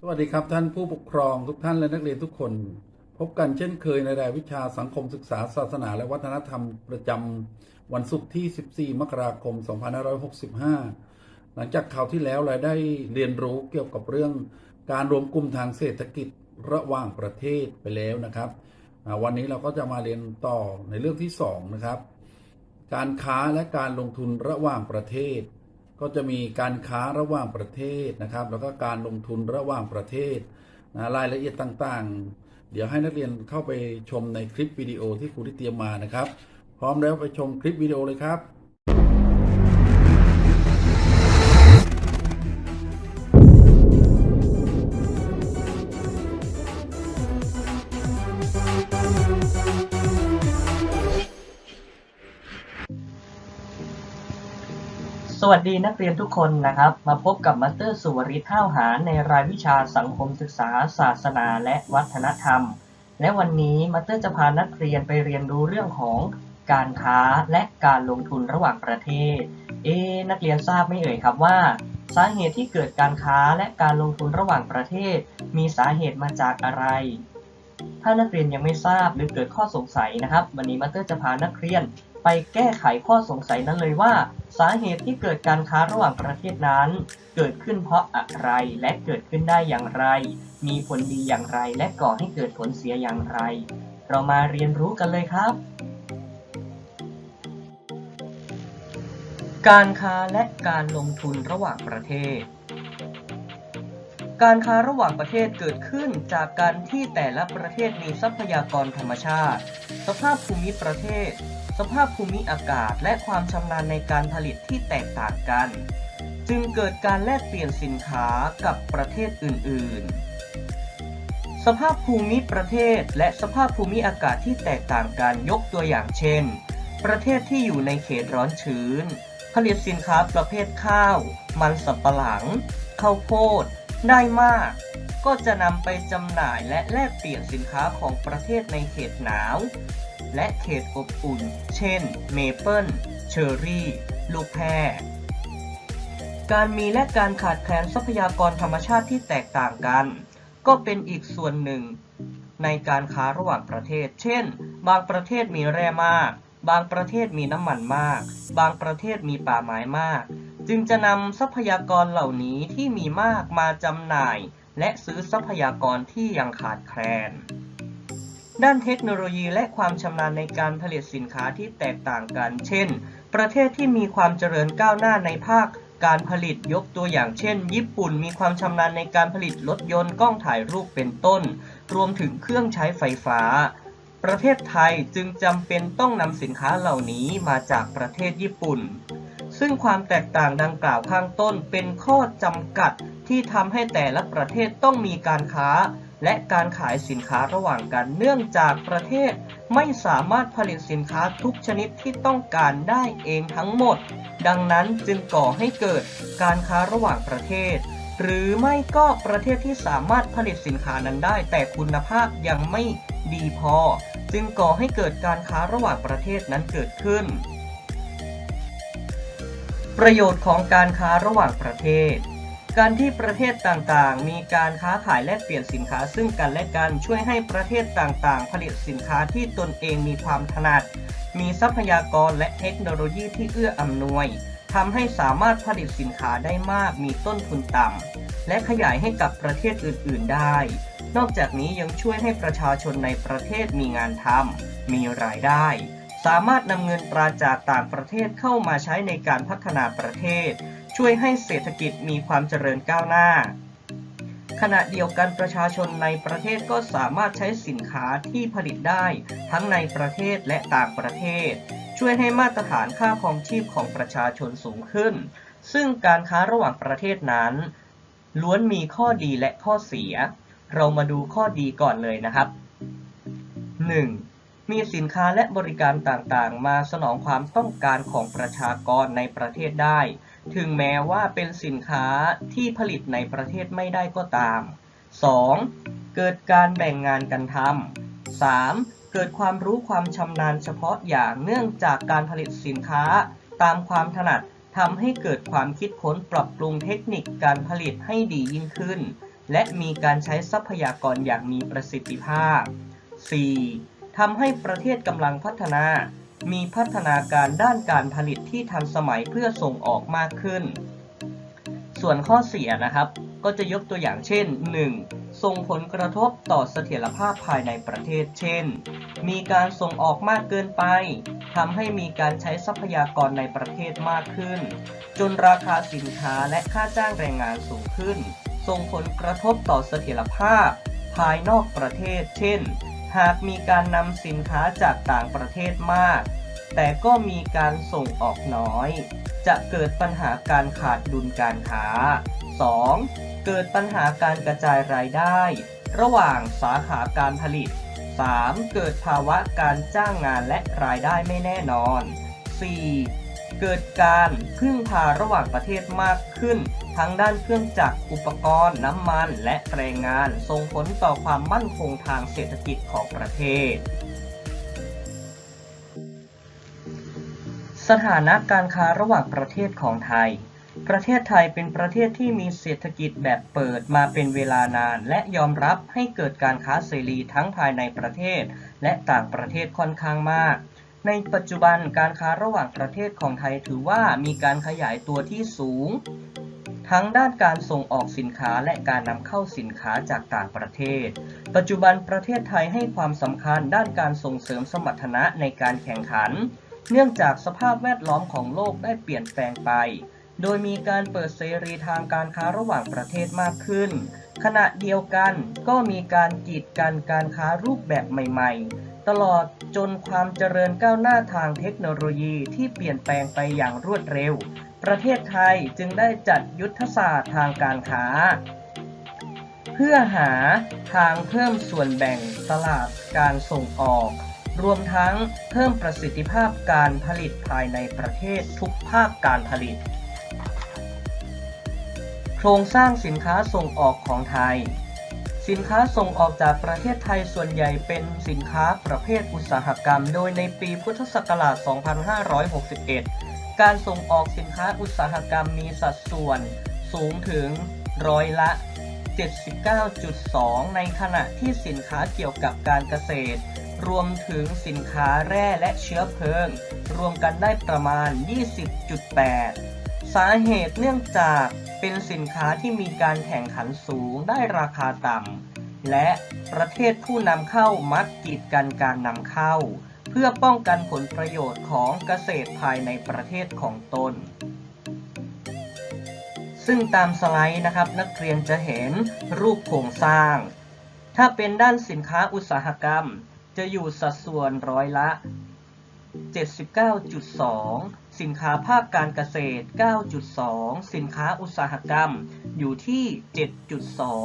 สวัสดีครับท่านผู้ปกครองทุกท่านและนักเรียนทุกคน พบกันเช่นเคยในรายวิชาสังคมศึกษาศาสนา และวัฒนธรรมประจำวันศุกร์ที่ 14 มกราคม 2565 หลังจากคราวที่แล้วเราได้เรียนรู้เกี่ยวกับเรื่องการรวมกลุ่มทางเศรษฐกิจระหว่างประเทศไปแล้วนะครับ วันนี้เราก็จะมาเรียนต่อในเรื่องที่ 2 นะครับ การค้าและการลงทุนระหว่างประเทศ ก็จะมีการค้าระหว่างประเทศนะครับ แล้วก็การลงทุนระหว่างประเทศนะรายละเอียดต่างๆ เดี๋ยวให้นักเรียนเข้าไปชมในคลิปวิดีโอที่ครูได้เตรียมมานะครับ พร้อมแล้วไปชมคลิปวิดีโอเลยครับ สวัสดีนักเรียนทุกคนนะครับ มาพบกับมัตเตอร์สุวริท่าวหารในรายวิชาสังคมศึกษา ศาสนาและวัฒนธรรม และวันนี้มัตเตอร์จะพานักเรียนไปเรียนรู้เรื่องของการค้าและการลงทุนระหว่างประเทศ เอ๊นักเรียนทราบไหม่เอ่ยครับว่า สาเหตุที่เกิดการค้าและการลงทุนระหว่างประเทศ มีสาเหตุมาจากอะไร ถ้านักเรียนยังไม่ทราบหรือเกิดข้อสงสัยนะครับ วันนี้มัตเตอร์จะพานักเรียน ไปแก้ไขข้อสงสัยนั้นเลยว่า สาเหตุที่เกิดการค้าระหว่างประเทศนั้น เกิดขึ้นเพราะอะไรและเกิดขึ้นได้อย่างไร มีผลดีอย่างไรและก่อให้เกิดผลเสียอย่างไร เรามาเรียนรู้กันเลยครับ การค้าและการลงทุนระหว่างประเทศการค้าระหว่างประเทศเกิดขึ้นจากการที่แต่ละประเทศมีทรัพยากรธรรมชาติ สภาพภูมิประเทศ สภาพภูมิอากาศและความชำนาญในการผลิตที่แตกต่างกัน จึงเกิดการแลกเปลี่ยนสินค้ากับประเทศอื่น ๆ สภาพภูมิประเทศและสภาพภูมิอากาศที่แตกต่างกันยกตัวอย่างเช่น ประเทศที่อยู่ในเขตร้อนชื้น ผลิตสินค้าประเภทข้าว มันสำปะหลัง ข้าวโพด ได้มาก ก็จะนำไปจำหน่ายและแลกเปลี่ยนสินค้าของประเทศในเขตหนาว และเขตอบอุ่น เช่น เมเปิล เชอร์รี่ ลูกแพรการมีและการขาดแคลนทรัพยากรธรรมชาติที่แตกต่างกัน ก็เป็นอีกส่วนหนึ่ง ในการค้าระหว่างประเทศ เช่น บางประเทศมีแร่มาก บางประเทศมีน้ำมันมาก บางประเทศมีป่าไม้มาก จึงจะนำทรัพยากรเหล่านี้ที่มีมากมาจำหน่าย และซื้อทรัพยากรที่ยังขาดแคลน ด้านเทคโนโลยีและความชำนาญในการผลิตสินค้าที่แตกต่างกัน เช่น ประเทศที่มีความเจริญก้าวหน้าในภาคการผลิตยกตัวอย่างเช่น ญี่ปุ่นมีความชำนาญในการผลิตรถยนต์กล้องถ่ายรูปเป็นต้น รวมถึงเครื่องใช้ไฟฟ้า ประเทศไทยจึงจำเป็นต้องนำสินค้าเหล่านี้มาจากประเทศญี่ปุ่น ซึ่งความแตกต่างดังกล่าวข้างต้นเป็นข้อจำกัดที่ทำให้แต่ละประเทศต้องมีการค้า และการขายสินค้าระหว่างกันเนื่องจากประเทศไม่สามารถผลิตสินค้าทุกชนิดที่ต้องการได้เองทั้งหมด ดังนั้นจึงก่อให้เกิดการค้าระหว่างประเทศ หรือไม่ก็ประเทศที่สามารถผลิตสินค้านั้นได้ แต่คุณภาพยังไม่ดีพอ จึงก่อให้เกิดการค้าระหว่างประเทศนั้นเกิดขึ้น ประโยชน์ของการค้าระหว่างประเทศ การที่ประเทศต่างๆ มีการค้าขายแลกเปลี่ยนสินค้าซึ่งกันและกันช่วยให้ประเทศต่างๆ ผลิตสินค้าที่ตนเองมีความถนัด มีทรัพยากรและเทคโนโลยีที่เอื้ออำนวยทำให้สามารถผลิตสินค้าได้มากมีต้นทุนต่ำและขยายให้กับประเทศอื่นๆได้ นอกจากนี้ยังช่วยให้ประชาชนในประเทศมีงานทำมีรายได้ สามารถนำเงินตราจากต่างประเทศเข้ามาใช้ในการพัฒนาประเทศ ช่วยให้เศรษฐกิจมีความเจริญก้าวหน้า ขณะเดียวกันประชาชนในประเทศก็สามารถใช้สินค้าที่ผลิตได้ทั้งในประเทศและต่างประเทศ ช่วยให้มาตรฐานค่าครองชีพของประชาชนสูงขึ้น ซึ่งการค้าระหว่างประเทศนั้น ล้วนมีข้อดีและข้อเสีย เรามาดูข้อดีก่อนเลยนะครับ 1. มีสินค้าและบริการต่างๆ มาสนองความต้องการของประชากรในประเทศได้ ถึงแม้ว่าเป็นสินค้าที่ผลิตในประเทศไม่ได้ก็ตาม 2. เกิดการแบ่งงานกันทำ 3. เกิดความรู้ความชำนาญเฉพาะอย่างเนื่องจากการผลิตสินค้าตามความถนัดทำให้เกิดความคิดค้นปรับปรุงเทคนิคการผลิตให้ดียิ่งขึ้น และมีการใช้ทรัพยากรอย่างมีประสิทธิภาพ 4. ทำให้ประเทศกำลังพัฒนา มีพัฒนาการด้านการผลิตที่ทันสมัยเพื่อส่งออกมากขึ้น ส่วนข้อเสียนะครับ ก็จะยกตัวอย่างเช่น 1. ส่งผลกระทบต่อเสถียรภาพภายในประเทศ เช่น มีการส่งออกมากเกินไปทำให้มีการใช้ทรัพยากรในประเทศมากขึ้น จนราคาสินค้าและค่าจ้างแรงงานสูงขึ้น ส่งผลกระทบต่อเสถียรภาพภายนอกประเทศ เช่น หากมีการนำสินค้าจากต่างประเทศมาก แต่ก็มีการส่งออกน้อย จะเกิดปัญหาการขาดดุลการค้า 2. เกิดปัญหาการกระจายรายได้ ระหว่างสาขาการผลิต 3. เกิดภาวะการจ้างงานและรายได้ไม่แน่นอน 4. เกิดการพึ่งพาระหว่างประเทศมากขึ้น ทั้งด้านเครื่องจักรอุปกรณ์ น้ำมัน และแรงงาน ส่งผลต่อความมั่นคงทางเศรษฐกิจของประเทศ สถานะการค้าระหว่างประเทศของไทยประเทศไทยเป็นประเทศที่มีเศรษฐกิจแบบเปิดมาเป็นเวลานาน และยอมรับให้เกิดการค้าเสรีทั้งภายในประเทศ และต่างประเทศค่อนข้างมาก ในปัจจุบันการค้าระหว่างประเทศของไทยถือว่ามีการขยายตัวที่สูง ทั้งด้านการส่งออกสินค้าและการนำเข้าสินค้าจากต่างประเทศ ปัจจุบันประเทศไทยให้ความสำคัญด้านการส่งเสริมสมรรถนะในการแข่งขัน เนื่องจากสภาพแวดล้อมของโลกได้เปลี่ยนแปลงไป โดยมีการเปิดเสรีทางการค้าระหว่างประเทศมากขึ้น ขณะเดียวกันก็มีการกีดกันการค้ารูปแบบใหม่ ๆ ตลอดจนความเจริญก้าวหน้าทางเทคโนโลยีที่เปลี่ยนแปลงไปอย่างรวดเร็ว ประเทศไทยจึงได้จัดยุทธศาสตร์ทางการค้า เพื่อหาทางเพิ่มส่วนแบ่งตลาดการส่งออก รวมทั้งเพิ่มประสิทธิภาพการผลิตภายในประเทศทุกภาคการผลิต โครงสร้างสินค้าส่งออกของไทย สินค้าส่งออกจากประเทศไทยส่วนใหญ่เป็นสินค้าประเภทอุตสาหกรรม โดยในปีพุทธศักราช 2561 การส่งออกสินค้าอุตสาหกรรมมีสัดส่วนสูงถึงร้อยละ 79.2 ในขณะที่สินค้าเกี่ยวกับการเกษตร รวมถึงสินค้าแร่และเชื้อเพลิง รวมกันได้ประมาณ 20.8 สาเหตุเนื่องจากเป็นสินค้าที่มีการแข่งขันสูงได้ราคาต่ำ และประเทศผู้นำเข้ามักกีดกันการนำเข้า เพื่อป้องกันผลประโยชน์ของเกษตรภายในประเทศของตน ซึ่งตามสไลด์นะครับนักเรียนจะเห็นรูปโครงสร้าง ถ้าเป็นด้านสินค้าอุตสาหกรรม จะอยู่สัดส่วนร้อยละ 79.2 สินค้าภาคการเกษตร 9.2 สินค้าอุตสาหกรรมอยู่ที่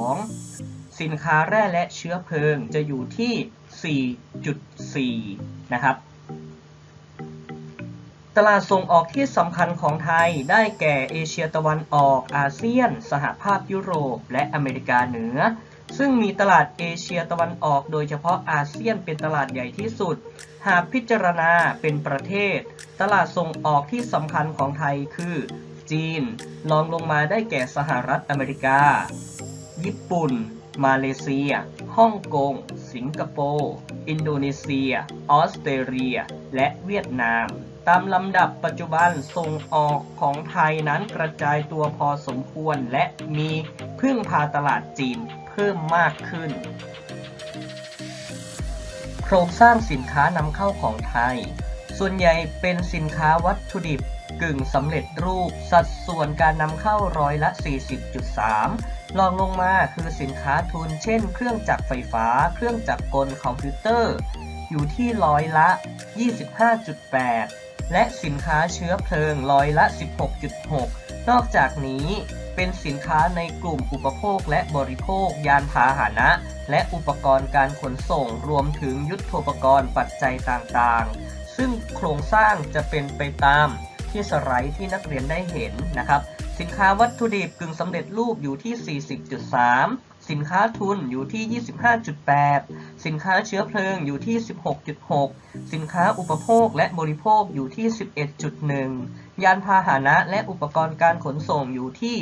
7.2 สินค้าแร่และเชื้อเพลิงจะอยู่ที่ 4.4 นะครับ ตลาดส่งออกที่สำคัญของไทยได้แก่เอเชียตะวันออกอาเซียน สหภาพยุโรป และอเมริกาเหนือ ซึ่งมีตลาดเอเชียตะวันออกโดยเฉพาะอาเซียนเป็นตลาดใหญ่ที่สุด หากพิจารณาเป็นประเทศ ตลาดส่งออกที่สำคัญของไทยคือ จีนรองลงมาได้แก่สหรัฐอเมริกา ญี่ปุ่น มาเลเซีย ฮ่องกง สิงคโปร์ อินโดนีเซีย ออสเตรเลีย และเวียดนามตามลำดับปัจจุบันส่งออกของไทยนั้นกระจายตัวพอสมควรและมีพึ่งพาตลาดจีน เพิ่มมากขึ้น โครงสร้างสินค้านำเข้าของไทย ส่วนใหญ่เป็นสินค้าวัตถุดิบกึ่งสำเร็จรูป สัดส่วนการนำเข้าร้อยละ 40.3 รองลงมาคือสินค้าทุน เช่น เครื่องจักรไฟฟ้า เครื่องจักรกลคอมพิวเตอร์ อยู่ที่ร้อยละ 25.8 และสินค้าเชื้อเพลิงร้อยละ 16.6 นอกจากนี้ เป็นสินค้าในกลุ่มอุปโภคและบริโภค ยานพาหนะ และอุปกรณ์การขนส่งรวมถึงยุทโธปกรณ์ปัจจัยต่างๆ ซึ่งโครงสร้างจะเป็นไปตามที่สไลด์ที่นักเรียนได้เห็นนะครับ สินค้าวัตถุดิบกึ่งสำเร็จรูปอยู่ที่ 40.3 สินค้าทุนอยู่ที่ 25.8 สินค้าเชื้อเพลิงอยู่ที่ 16.6 สินค้าอุปโภคและบริโภคอยู่ที่ 11.1 ยานพาหนะและอุปกรณ์การขนส่งอยู่ที่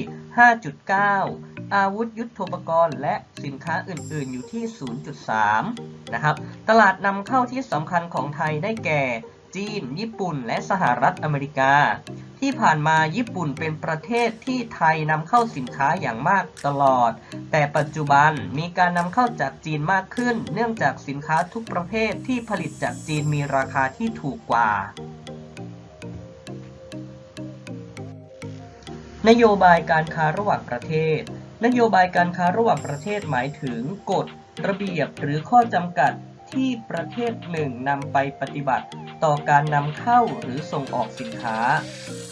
5.9 อาวุธยุทโธปกรณ์และสินค้าอื่นๆอยู่ที่ 0.3 นะครับ ตลาดนำเข้าที่สำคัญของไทยได้แก่ จีน ญี่ปุ่น และสหรัฐอเมริกา ที่ผ่านมาญี่ปุ่นเป็นประเทศที่ไทยนำเข้าสินค้าอย่างมากตลอด แต่ปัจจุบันมีการนำเข้าจากจีนมากขึ้น เนื่องจากสินค้าทุกประเภทที่ผลิตจากจีนมีราคาที่ถูกกว่า นโยบายการค้าระหว่างประเทศ นโยบายการค้าระหว่างประเทศหมายถึงกฎ ระเบียบหรือข้อจำกัด ที่ประเทศหนึ่งนำไปปฏิบัติ ต่อการนำเข้าหรือส่งออกสินค้า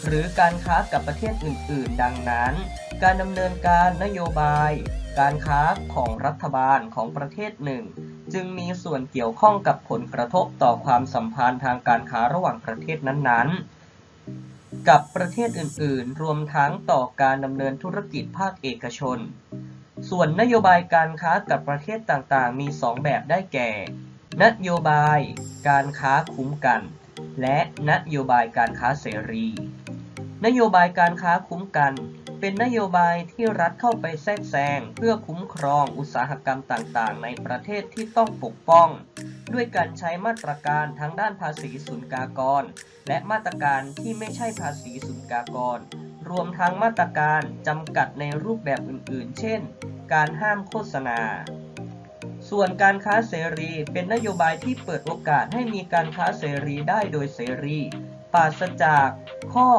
หรือการค้ากับประเทศอื่น ๆ ดังนั้น การดำเนินการนโยบาย การค้าของรัฐบาลของประเทศหนึ่ง จึงมีส่วนเกี่ยวข้องกับผลกระทบต่อความสัมพันธ์ทางการค้าระหว่างประเทศนั้น ๆกับประเทศอื่น ๆ รวมทั้งต่อการดำเนินธุรกิจภาคเอกชน ส่วนนโยบายการค้ากับประเทศต่าง ๆ มี 2 แบบได้แก่ นโยบายการค้าคุ้มกัน และนโยบายการค้าเสรี นโยบายการค้าคุ้มกัน เป็นนโยบายที่รัฐเข้าไปแทรกแซงเพื่อคุ้มครองอุตสาหกรรมต่างๆ ในประเทศที่ต้องปกป้อง ด้วยการใช้มาตรการทั้งด้านภาษีศุลกากร และมาตรการที่ไม่ใช่ภาษีศุลกากร รวมทั้งมาตรการจำกัดในรูปแบบอื่นๆ เช่น การห้ามโฆษณา ส่วนการค้าเสรีเป็นนโยบายที่เปิดโอกาสให้มีการค้าเสรีได้โดยเสรีปราศจากข้อ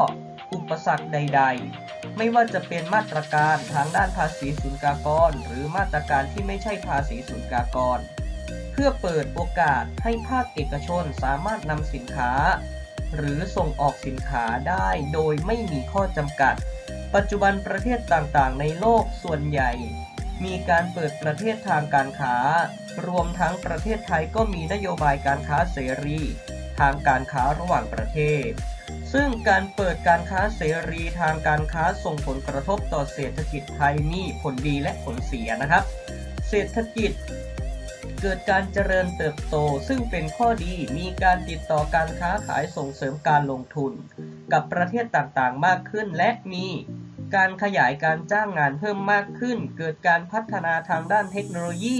อุปสรรคใด ๆ ไม่ว่าจะเป็นมาตรการทางด้านภาษีศุลกากร หรือมาตรการที่ไม่ใช่ภาษีศุลกากร เพื่อเปิดโอกาสให้ภาคเอกชนสามารถนำสินค้า หรือส่งออกสินค้าได้โดยไม่มีข้อจำกัด ปัจจุบันประเทศต่างๆ ในโลกส่วนใหญ่ มีการเปิดประเทศทางการค้า รวมทั้งประเทศไทยก็มีนโยบายการค้าเสรี ทางการค้าระหว่างประเทศ ซึ่งการเปิดการค้าเสรีทางการค้าส่งผลกระทบต่อเศรษฐกิจไทยมีผลดีและผลเสียนะครับ เศรษฐกิจเกิดการเจริญเติบโตซึ่งเป็นข้อดีมีการติดต่อการค้าขายส่งเสริมการลงทุน กับประเทศต่างๆมากขึ้นและมี การขยายการจ้างงานเพิ่มมากขึ้น เกิดการพัฒนาทางด้านเทคโนโลยี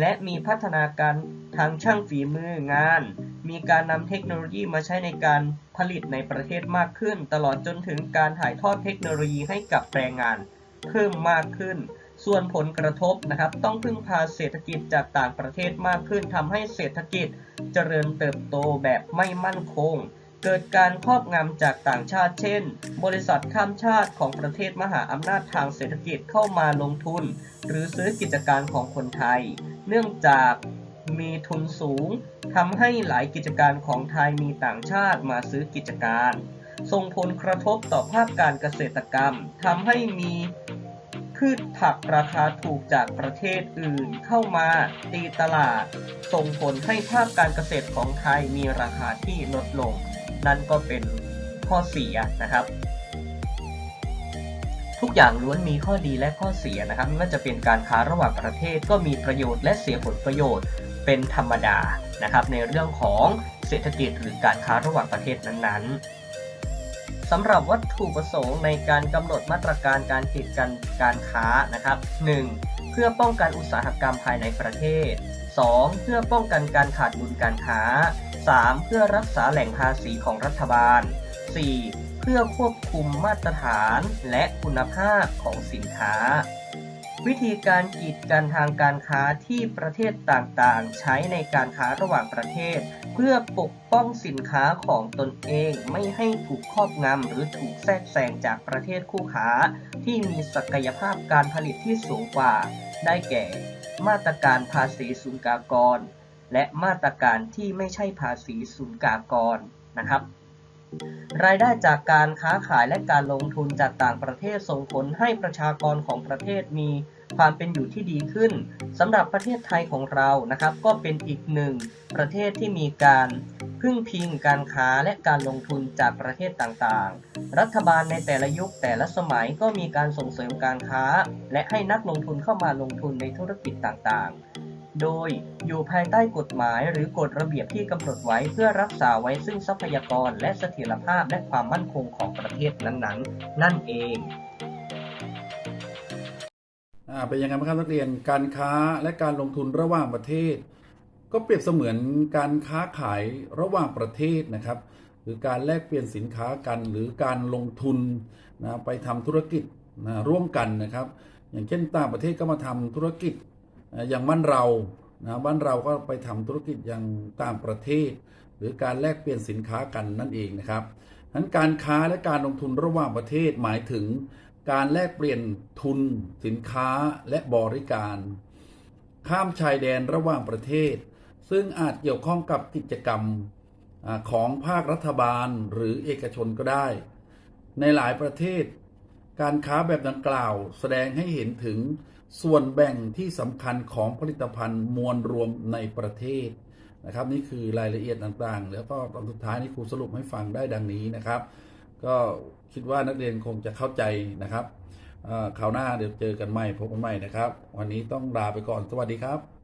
และมีพัฒนาการทางช่างฝีมืองาน มีการนำเทคโนโลยีมาใช้ในการผลิตในประเทศมากขึ้น ตลอดจนถึงการถ่ายทอดเทคโนโลยีให้กับแรงงานเพิ่มมากขึ้น ส่วนผลกระทบนะครับ ต้องพึ่งพาเศรษฐกิจจากต่างประเทศมากขึ้นทำให้เศรษฐกิจเจริญเติบโตแบบไม่มั่นคง เกิดการครอบงำจากต่างชาติเช่น บริษัทข้ามชาติของประเทศมหาอำนาจทางเศรษฐกิจเข้ามาลงทุน หรือซื้อกิจการของคนไทย เนื่องจากมีทุนสูงทำให้หลายกิจการของไทยมีต่างชาติมาซื้อกิจการ ส่งผลกระทบต่อภาคการเกษตรกรรมทำให้มีพืชผักราคาถูกจากประเทศอื่นเข้ามาตีตลาด ส่งผลให้ภาคการเกษตรของไทยมีราคาที่ลดลง นั่นก็เป็นข้อเสียนะครับ ทุกอย่างล้วนมีข้อดีและข้อเสียนะครับไม่ว่าจะเป็นการค้าระหว่างประเทศก็มีประโยชน์และเสียผลประโยชน์เป็นธรรมดานะครับ ในเรื่องของเศรษฐกิจหรือการค้าระหว่างประเทศนั้นๆสำหรับวัตถุประสงค์ในการกำหนดมาตรการการกีดกันการค้านะครับ 1. เพื่อป้องกันอุตสาหกรรมภายในประเทศ 2. เพื่อป้องกันการขาดดุลการค้า 3. เพื่อรักษาแหล่งภาษีของรัฐบาล 4. เพื่อควบคุมมาตรฐานและคุณภาพของสินค้า วิธีการกีดกันทางการค้าที่ประเทศต่างๆ ใช้ในการค้าระหว่างประเทศ เพื่อปกป้องสินค้าของตนเองไม่ให้ถูกครอบงำหรือถูกแทรกแซงจากประเทศคู่ค้า ที่มีศักยภาพการผลิตที่สูงกว่า ได้แก่ มาตรการภาษีศุลกากร และมาตรการที่ไม่ใช่ภาษีศุลกากรนะครับ รายได้จากการค้าขายและการลงทุนจากต่างประเทศส่งผลให้ประชากรของประเทศมีความเป็นอยู่ที่ดีขึ้นสำหรับประเทศไทยของเรานะครับ ก็เป็นอีกหนึ่งประเทศที่มีการพึ่งพิงการค้าและการลงทุนจากประเทศต่างๆ รัฐบาลในแต่ละยุคแต่ละสมัยก็มีการส่งเสริมการค้า และให้นักลงทุนเข้ามาลงทุนในธุรกิจต่างๆ โดยอยู่ภายใต้กฎหมายหรือกฎระเบียบที่กำหนดไว้เพื่อรักษาไว้ซึ่งทรัพยากรและเสถียรภาพและความมั่นคงของประเทศนั้นๆ นั่นเองอ่าเป็นยังไงบ้างครับนักเรียนการค้าและการลงทุนระหว่างประเทศ ก็เปรียบเสมือนการค้าขายระหว่างประเทศนะครับ หรือการแลกเปลี่ยนสินค้ากันหรือการลงทุนนะไปทำธุรกิจนะร่วมกันนะครับ อย่างเช่นต่างประเทศก็มาทำธุรกิจ อย่างบ้านเรานะบ้านเราก็ไปทำธุรกิจอย่างต่างประเทศ หรือการแลกเปลี่ยนสินค้ากันนั่นเองนะครับนั้นการค้าและการลงทุนระหว่างประเทศหมายถึงการแลกเปลี่ยนทุนสินค้าและบริการ ข้ามชายแดนระหว่างประเทศ ซึ่งอาจเกี่ยวข้องกับกิจกรรมของภาครัฐบาลหรือเอกชนก็ได้ ในหลายประเทศ การค้าแบบดังกล่าว แสดงให้เห็นถึง ส่วนแบ่งที่สำคัญของผลิตภัณฑ์มวลรวมในประเทศนะครับ นี่คือรายละเอียดต่างๆ แล้วก็ตอนสุดท้ายนี่ครูสรุปให้ฟังได้ดังนี้นะครับ ก็คิดว่านักเรียนคงจะเข้าใจนะครับคราวหน้าเดี๋ยวเจอกันใหม่พบกันใหม่นะครับ วันนี้ต้องลาไปก่อนสวัสดีครับ